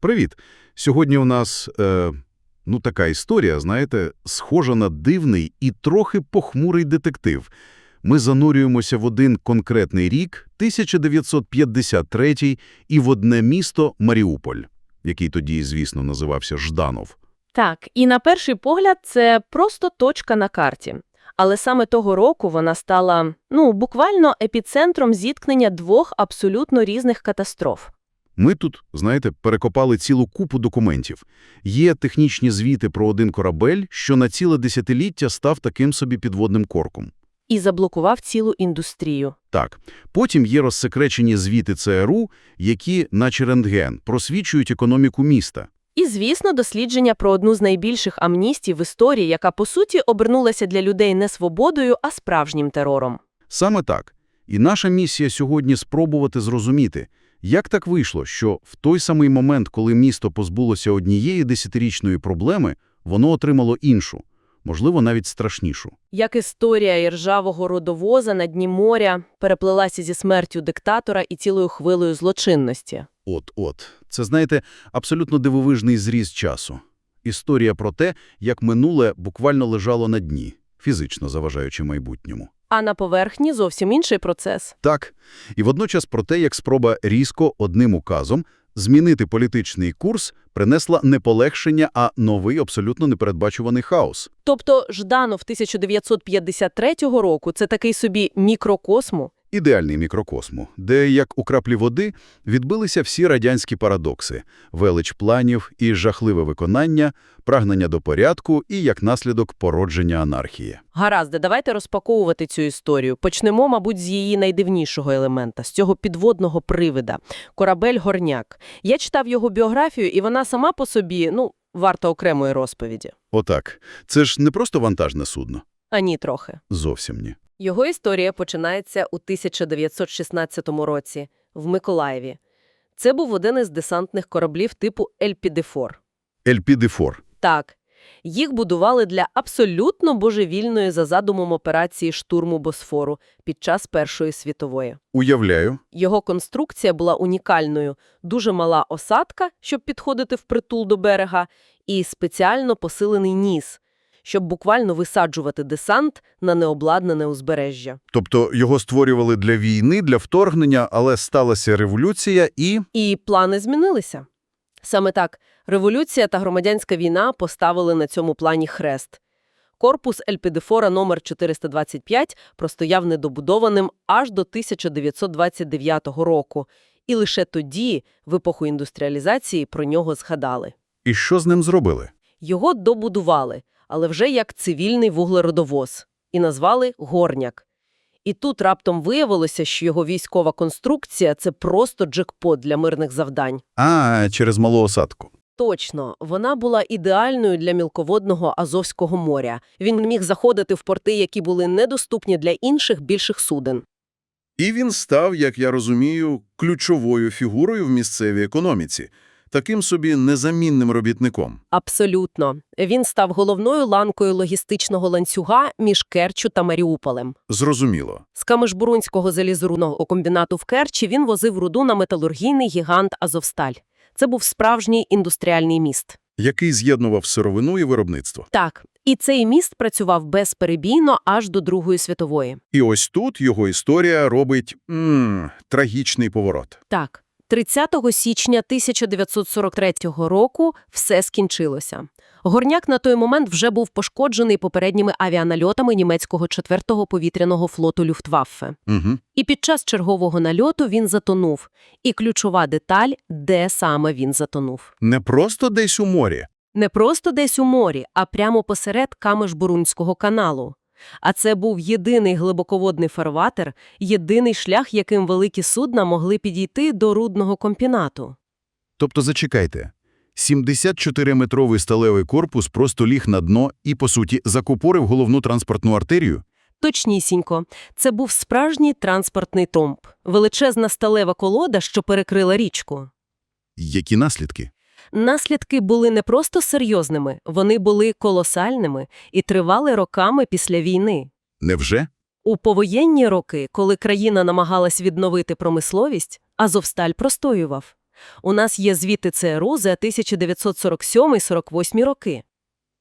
Привіт! Сьогодні у нас, е, ну, така історія, знаєте, схожа на дивний і трохи похмурий детектив. Ми занурюємося в один конкретний рік, 1953, і в одне місто Маріуполь, який тоді, звісно, називався Жданов. Так, і на перший погляд це просто точка на карті. Але саме того року вона стала, ну, буквально епіцентром зіткнення двох абсолютно різних катастроф. Ми тут, знаєте, перекопали цілу купу документів. Є технічні звіти про один корабель, що на ціле десятиліття став таким собі підводним корком. І заблокував цілу індустрію. Так, потім є розсекречені звіти ЦРУ, які, наче рентген, просвічують економіку міста. І, звісно, дослідження про одну з найбільших амністій в історії, яка, по суті, обернулася для людей не свободою, а справжнім терором. Саме так. І наша місія сьогодні спробувати зрозуміти, як так вийшло, що в той самий момент, коли місто позбулося однієї десятирічної проблеми, воно отримало іншу, можливо, навіть страшнішу. Як історія іржавого родовоза на дні моря переплелася зі смертю диктатора і цілою хвилею злочинності. От-от. Це, знаєте, абсолютно дивовижний зріз часу. Історія про те, як минуле буквально лежало на дні, фізично заважаючи майбутньому. А на поверхні зовсім інший процес. Так. І водночас про те, як спроба різко одним указом змінити політичний курс принесла не полегшення, а новий абсолютно непередбачуваний хаос. Тобто Жданов 1953 року – це такий собі мікрокосму. Ідеальний мікрокосму, де, як у краплі води, відбилися всі радянські парадокси – велич планів і жахливе виконання, прагнення до порядку і, як наслідок, породження анархії. Гаразд, давайте розпаковувати цю історію. Почнемо, мабуть, з її найдивнішого елемента, з цього підводного привида – корабель «Горняк». Я читав його біографію, і вона сама по собі, ну, варта окремої розповіді. Отак. Це ж не просто вантажне судно. Ані трохи. Зовсім ні. Його історія починається у 1916 році в Миколаєві. Це був один із десантних кораблів типу «Ельпідефор». Ельпідефор. Так, їх будували для абсолютно божевільної за задумом операції штурму Босфору під час Першої світової. Уявляю. Його конструкція була унікальною. Дуже мала осадка, щоб підходити впритул до берега, і спеціально посилений ніс, щоб буквально висаджувати десант на необладнане узбережжя. Тобто його створювали для війни, для вторгнення, але сталася революція і... І плани змінилися. Саме так, революція та громадянська війна поставили на цьому плані хрест. Корпус Ельпідефора номер 425 простояв недобудованим аж до 1929 року, і лише тоді, в епоху індустріалізації, про нього згадали. І що з ним зробили? Його добудували, але вже як цивільний вуглеродовоз, і назвали «Горняк». І тут раптом виявилося, що його військова конструкція – це просто джекпот для мирних завдань. А, через малу осадку. Точно, вона була ідеальною для мілководного Азовського моря. Він міг заходити в порти, які були недоступні для інших більших суден. І він став, як я розумію, ключовою фігурою в місцевій економіці, таким собі незамінним робітником. Абсолютно. Він став головною ланкою логістичного ланцюга між Керчу та Маріуполем. Зрозуміло. З Камишбурунського залізорудного комбінату в Керчі він возив руду на металургійний гігант Азовсталь. Це був справжній індустріальний міст. Який з'єднував сировину і виробництво. Так, і цей міст працював безперебійно аж до Другої світової. І ось тут його історія робить м трагічний поворот. Так, 30 січня 1943 року все скінчилося. Горняк на той момент вже був пошкоджений попередніми авіанальотами німецького 4-го повітряного флоту Люфтваффе. Угу. І під час чергового нальоту він затонув. І ключова деталь, де саме він затонув. Не просто десь у морі. Не просто десь у морі, а прямо посеред Камиш-Бурунського каналу. А це був єдиний глибоководний фарватер, єдиний шлях, яким великі судна могли підійти до рудного комбінату. Тобто зачекайте. 74-метровий сталевий корпус просто ліг на дно і, по суті, закупорив головну транспортну артерію? Точнісінько, це був справжній транспортний тромб, величезна сталева колода, що перекрила річку. Які наслідки? Наслідки були не просто серйозними, вони були колосальними і тривали роками після війни. Невже? У повоєнні роки, коли країна намагалась відновити промисловість, Азовсталь простоював. У нас є звіти ЦРУ за 1947-48 роки.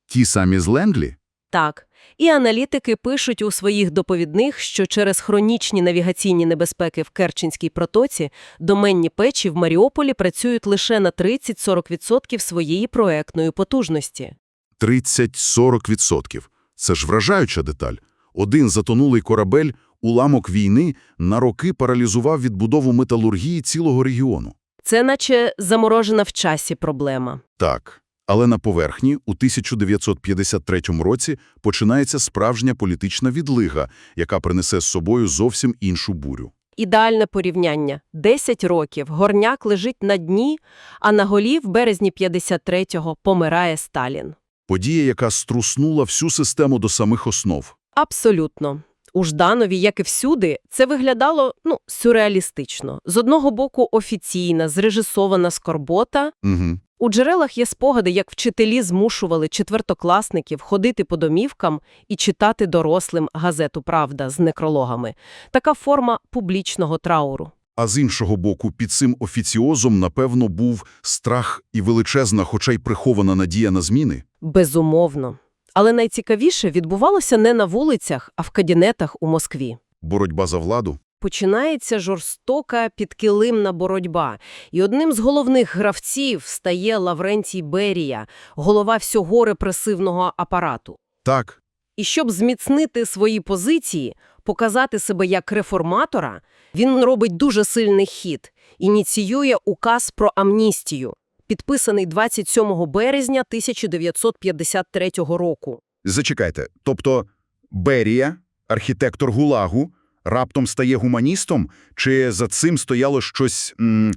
Ті самі з Лендлі? Так. І аналітики пишуть у своїх доповідних, що через хронічні навігаційні небезпеки в Керченській протоці доменні печі в Маріуполі працюють лише на 30-40% своєї проектної потужності. 30-40%. Це ж вражаюча деталь. Один затонулий корабель, уламок війни, на роки паралізував відбудову металургії цілого регіону. Це наче заморожена в часі проблема. Так, але на поверхні у 1953 році починається справжня політична відлига, яка принесе з собою зовсім іншу бурю. Ідеальне порівняння. 10 років горняк лежить на дні, а на голі в березні 53-го помирає Сталін. Подія, яка струснула всю систему до самих основ. Абсолютно. У Жданові, як і всюди, це виглядало, ну, сюрреалістично. З одного боку офіційна, зрежисована скорбота. Угу. У джерелах є спогади, як вчителі змушували четвертокласників ходити по домівкам і читати дорослим газету «Правда» з некрологами. Така форма публічного трауру. А з іншого боку, під цим офіціозом, напевно, був страх і величезна, хоча й прихована надія на зміни. Безумовно. Але найцікавіше відбувалося не на вулицях, а в кабінетах у Москві. Боротьба за владу. Починається жорстока підкилимна боротьба, і одним з головних гравців стає Лаврентій Берія, голова всього репресивного апарату. Так, І щоб зміцнити свої позиції, показати себе як реформатора, він робить дуже сильний хід, ініціює указ про амністію, підписаний 27 березня 1953 року. Зачекайте, тобто Берія, архітектор ГУЛАГу, раптом стає гуманістом? Чи за цим стояло щось м,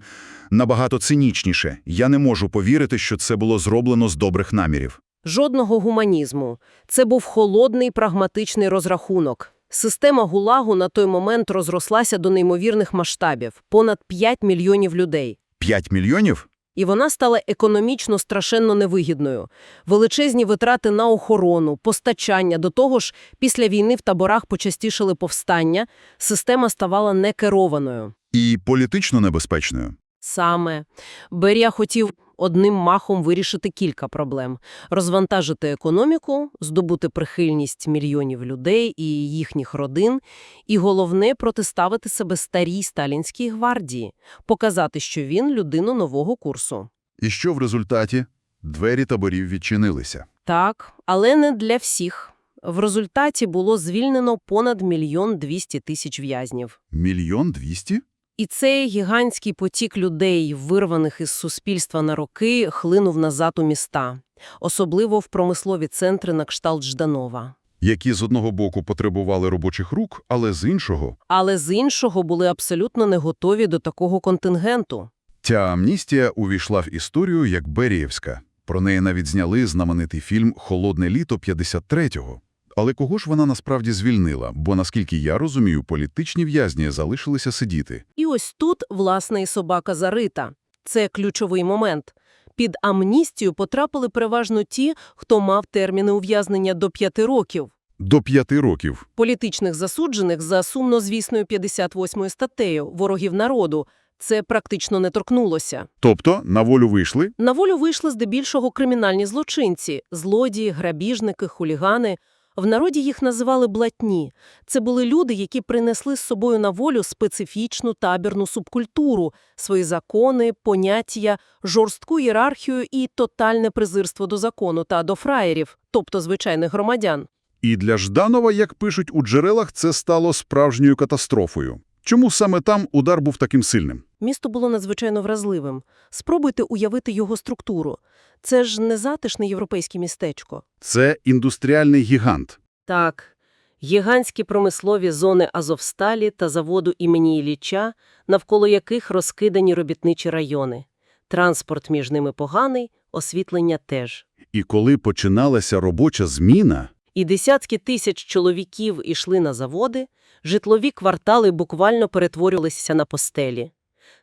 набагато цинічніше? Я не можу повірити, що це було зроблено з добрих намірів. Жодного гуманізму. Це був холодний прагматичний розрахунок. Система ГУЛАГу на той момент розрослася до неймовірних масштабів – понад 5 мільйонів людей. П'ять мільйонів? І вона стала економічно страшенно невигідною. Величезні витрати на охорону, постачання, до того ж, після війни в таборах почастішили повстання, система ставала некерованою. І політично небезпечною. Саме. Берія хотів одним махом вирішити кілька проблем. Розвантажити економіку, здобути прихильність мільйонів людей і їхніх родин, і головне – протиставити себе старій сталінській гвардії, показати, що він – людина нового курсу. і що в результаті? Двері таборів відчинилися. Так, але не для всіх. В результаті було звільнено понад мільйон двісті тисяч в'язнів. Мільйон двісті? І цей гігантський потік людей, вирваних із суспільства на роки, хлинув назад у міста. Особливо в промислові центри на кшталт Жданова. Які з одного боку потребували робочих рук, але з іншого Але з іншого були абсолютно не готові до такого контингенту. Ця амністія увійшла в історію як Беріївська. Про неї навіть зняли знаменитий фільм «Холодне літо 53-го». Але кого ж вона насправді звільнила? Бо, наскільки я розумію, політичні в'язні залишилися сидіти. І ось тут, власне, і собака зарита. Це ключовий момент. Під амністію потрапили переважно ті, хто мав терміни ув'язнення до п'яти років. До п'яти років. Політичних засуджених за сумнозвісною 58 статтею «Ворогів народу» це практично не торкнулося. Тобто на волю вийшли? На волю вийшли здебільшого кримінальні злочинці – злодії, грабіжники, хулігани. В народі їх називали блатні. Це були люди, які принесли з собою на волю специфічну табірну субкультуру, свої закони, поняття, жорстку ієрархію і тотальне презирство до закону та до фраєрів, тобто звичайних громадян. І для Жданова, як пишуть у джерелах, це стало справжньою катастрофою. Чому саме там удар був таким сильним? Місто було надзвичайно вразливим. Спробуйте уявити його структуру. Це ж не затишне європейське містечко. Це індустріальний гігант. Так, гігантські промислові зони Азовсталі та заводу імені Ілліча, навколо яких розкидані робітничі райони. Транспорт між ними поганий, освітлення теж. І коли починалася робоча зміна, І десятки тисяч чоловіків ішли на заводи, житлові квартали буквально перетворювалися на постелі.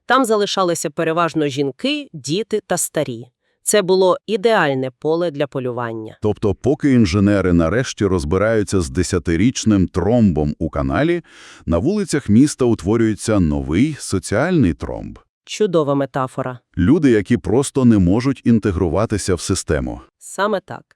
Там залишалися переважно жінки, діти та старі. Це було ідеальне поле для полювання. Тобто, поки інженери нарешті розбираються з десятирічним тромбом у каналі, на вулицях міста утворюється новий соціальний тромб. Чудова метафора. Люди, які просто не можуть інтегруватися в систему. Саме так.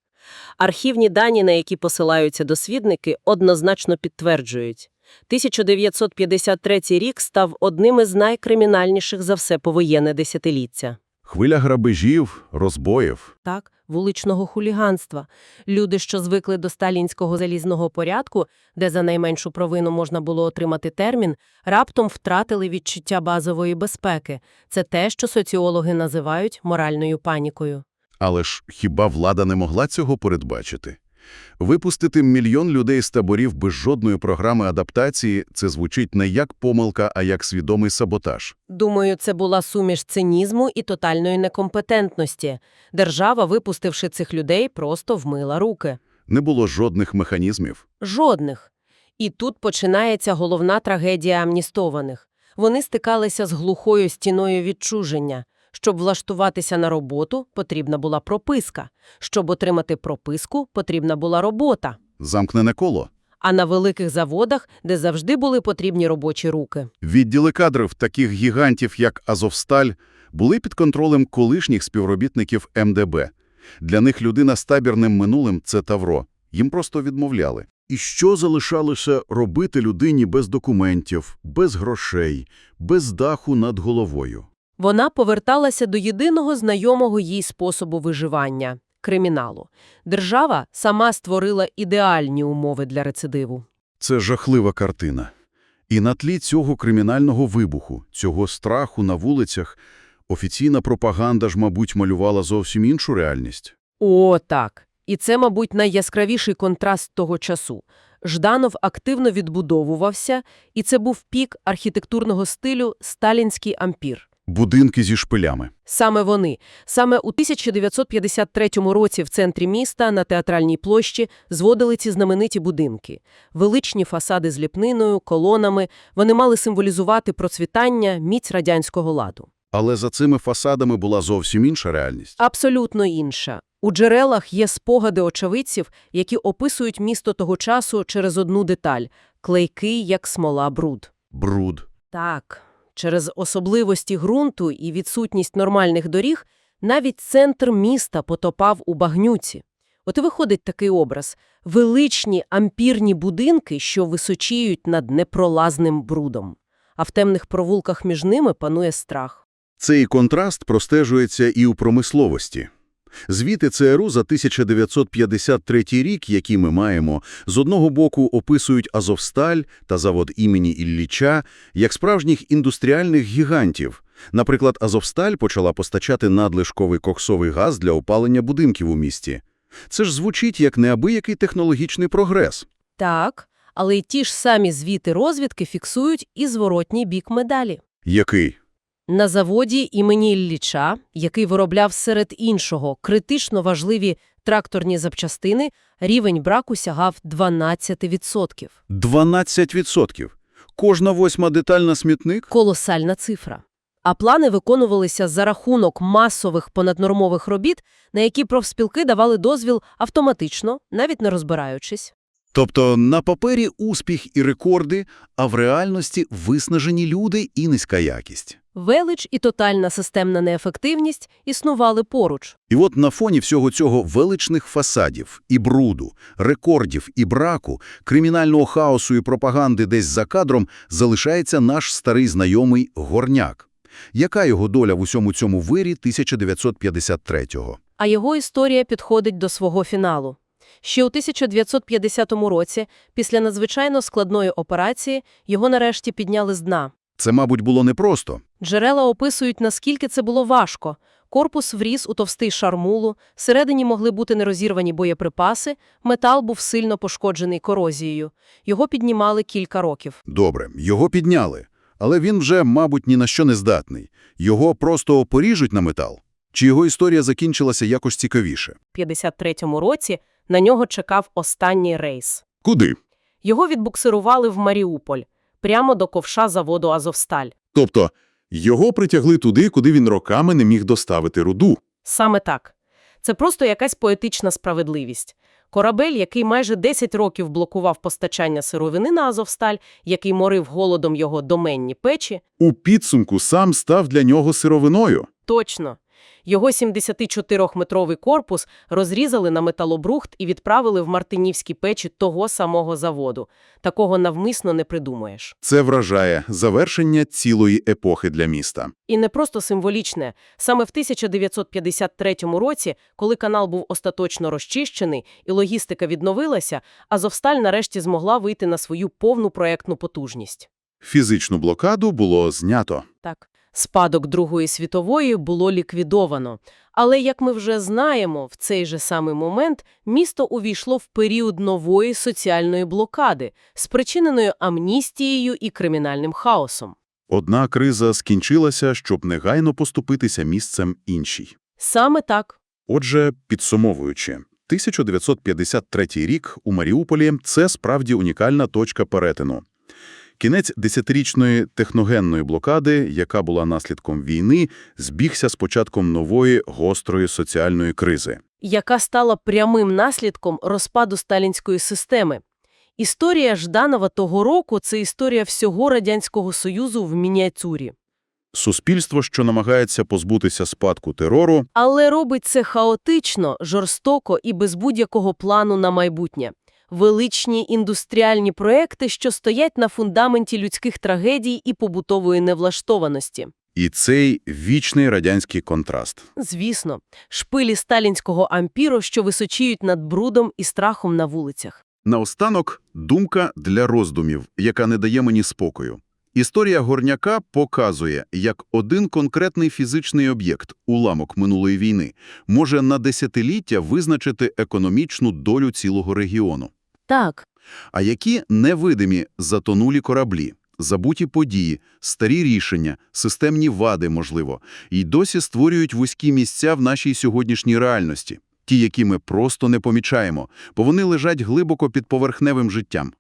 Архівні дані, на які посилаються дослідники, однозначно підтверджують. 1953 рік став одним із найкримінальніших за все повоєнне десятиліття. Хвиля грабежів, розбоїв. Так, вуличного хуліганства. Люди, що звикли до сталінського залізного порядку, де за найменшу провину можна було отримати термін, раптом втратили відчуття базової безпеки. Це те, що соціологи називають моральною панікою. Але ж хіба влада не могла цього передбачити? Випустити мільйон людей з таборів без жодної програми адаптації – це звучить не як помилка, а як свідомий саботаж. Думаю, це була суміш цинізму і тотальної некомпетентності. Держава, випустивши цих людей, просто вмила руки. Не було жодних механізмів. Жодних. І тут починається головна трагедія амністованих. Вони стикалися з глухою стіною відчуження. Щоб влаштуватися на роботу, потрібна була прописка. Щоб отримати прописку, потрібна була робота. Замкнене коло. А на великих заводах, де завжди були потрібні робочі руки. Відділи кадрів таких гігантів, як Азовсталь, були під контролем колишніх співробітників МДБ. Для них людина з табірним минулим – це Тавро. Їм просто відмовляли. І що залишалося робити людині без документів, без грошей, без даху над головою? Вона поверталася до єдиного знайомого їй способу виживання – криміналу. Держава сама створила ідеальні умови для рецидиву. Це жахлива картина. І на тлі цього кримінального вибуху, цього страху на вулицях, офіційна пропаганда ж, мабуть, малювала зовсім іншу реальність. О, так. І це, мабуть, найяскравіший контраст того часу. Жданов активно відбудовувався, і це був пік архітектурного стилю «Сталінський ампір». Будинки зі шпилями. Саме вони. Саме у 1953 році в центрі міста на Театральній площі зводили ці знамениті будинки. Величні фасади з ліпниною, колонами. Вони мали символізувати процвітання, міць радянського ладу. Але за цими фасадами була зовсім інша реальність. Абсолютно інша. У джерелах є спогади очевидців, які описують місто того часу через одну деталь – клейкий, як смола, бруд. Бруд. Так, через особливості ґрунту і відсутність нормальних доріг навіть центр міста потопав у багнюці. От і виходить такий образ – величні ампірні будинки, що височіють над непролазним брудом. А в темних провулках між ними панує страх. Цей контраст простежується і у промисловості. Звіти ЦРУ за 1953 рік, які ми маємо, з одного боку описують Азовсталь та завод імені Ілліча як справжніх індустріальних гігантів. Наприклад, Азовсталь почала постачати надлишковий коксовий газ для опалення будинків у місті. Це ж звучить як неабиякий технологічний прогрес. Так, але й ті ж самі звіти розвідки фіксують і зворотній бік медалі. Який? На заводі імені Ілліча, який виробляв серед іншого критично важливі тракторні запчастини, рівень браку сягав 12%. 12%. Кожна восьма деталь на смітник? Колосальна цифра. А плани виконувалися за рахунок масових понаднормових робіт, на які профспілки давали дозвіл автоматично, навіть не розбираючись. Тобто на папері успіх і рекорди, а в реальності виснажені люди і низька якість. Велич і тотальна системна неефективність існували поруч. І от на фоні всього цього величних фасадів, і бруду, рекордів, і браку, кримінального хаосу і пропаганди десь за кадром залишається наш старий знайомий Горняк. Яка його доля в усьому цьому вирі 1953-го? А його історія підходить до свого фіналу. Ще у 1950 році, після надзвичайно складної операції, його нарешті підняли з дна. Це, мабуть, було непросто. Джерела описують, наскільки це було важко. Корпус вріс у товстий шар мулу, всередині могли бути нерозірвані боєприпаси, метал був сильно пошкоджений корозією. Його піднімали кілька років. Добре, його підняли. Але він вже, мабуть, ні на що не здатний. Його просто поріжуть на метал. Чи його історія закінчилася якось цікавіше? У 53-му році на нього чекав останній рейс. Куди? Його відбуксирували в Маріуполь, прямо до ковша заводу «Азовсталь». Тобто його притягли туди, куди він роками не міг доставити руду. Саме так. Це просто якась поетична справедливість. Корабель, який майже 10 років блокував постачання сировини на Азовсталь, який морив голодом його доменні печі, У підсумку сам став для нього сировиною. Точно. Його 74-метровий корпус розрізали на металобрухт і відправили в мартинівські печі того самого заводу. Такого навмисно не придумаєш. Це вражає завершення цілої епохи для міста. І не просто символічне. Саме в 1953 році, коли канал був остаточно розчищений і логістика відновилася, Азовсталь нарешті змогла вийти на свою повну проектну потужність. Фізичну блокаду було знято. Так, спадок Другої світової було ліквідовано. Але, як ми вже знаємо, в цей же самий момент місто увійшло в період нової соціальної блокади, спричиненої амністією і кримінальним хаосом. Одна криза скінчилася, щоб негайно поступитися місцем іншій. Саме так. Отже, підсумовуючи, 1953 рік у Маріуполі – це справді унікальна точка перетину. Кінець десятирічної техногенної блокади, яка була наслідком війни, збігся з початком нової гострої соціальної кризи. яка стала прямим наслідком розпаду сталінської системи. Історія Жданова того року – це історія всього Радянського Союзу в мініатюрі. Суспільство, що намагається позбутися спадку терору, Але робить це хаотично, жорстоко і без будь-якого плану на майбутнє. Величні індустріальні проекти, що стоять на фундаменті людських трагедій і побутової невлаштованості. і цей вічний радянський контраст. Звісно, шпилі сталінського ампіру, що височіють над брудом і страхом на вулицях. Наостанок – думка для роздумів, яка не дає мені спокою. Історія Горняка показує, як один конкретний фізичний об'єкт, уламок минулої війни, може на десятиліття визначити економічну долю цілого регіону. Так, А які невидимі затонулі кораблі, забуті події, старі рішення, системні вади, можливо, і досі створюють вузькі місця в нашій сьогоднішній реальності. Ті, які ми просто не помічаємо, бо вони лежать глибоко під поверхневим життям.